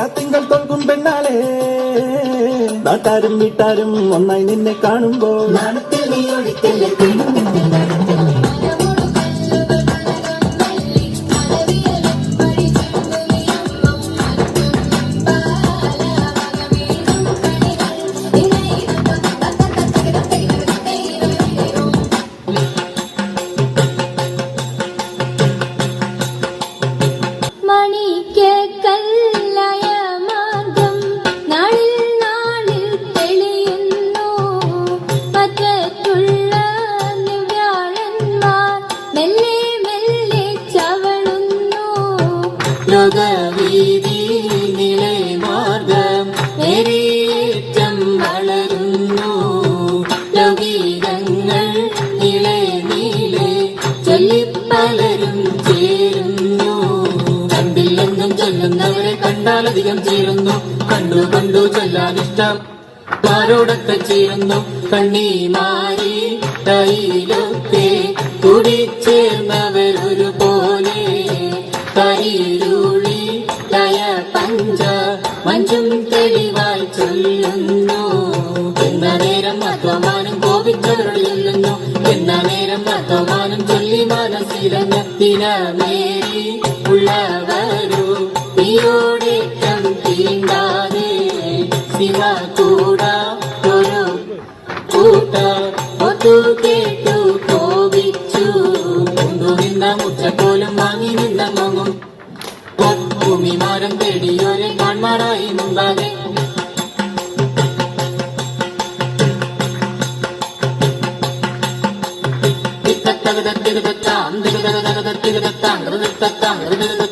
രാത്തിങ്കൾ തോൽക്കും പെണ്ണാളെ. നാട്ടാരും വീട്ടാരും ഒന്നായി നിന്നെ കാണുമ്പോൾ നാണത്തിൽ നീ ഒഴിക്കല്ലേ ലോകവീതി നിലമാർഗം നേരിയേറ്റം വളരുന്നു. ലൗകികങ്ങൾ നിലേ നീളെ ചൊല്ലിപ്പലരും ചേരുന്നു. കണ്ടില്ലെന്നും ചൊല്ലുന്നവരെ കണ്ടാലധികം ചേരുന്നു. കണ്ടു കണ്ടു ചൊല്ലാനിഷ്ടം മാരോടൊക്കെ ചേരുന്നു. കണ്ണീമാരി തൈലൊക്കെ തെളിവായി ചൊല്ലുന്നു. എന്ന നേരം അത്വമാനം കോപിച്ചവരോട് ചൊല്ലുന്നു എന്ന നേരം അത്വമാനം ചൊല്ലി മനസ്സിലങ്ങത്തിനമേരി ഉള്ളവരു. തീയോടേറ്റം തീണ്ടാതെ ശിവ കൂട ഒരു കൂട്ട ഒത്തു കേട്ടു കോപിച്ചു. കൊണ്ടു നിന്ന മുച്ചക്കോലും വാങ്ങി നിന്ന മങ്ങും. ഭൂമിമാരം തേടിയോരെ കാൺമാറായി മുമ്പാകെ தகு தகு தகு தகு தகு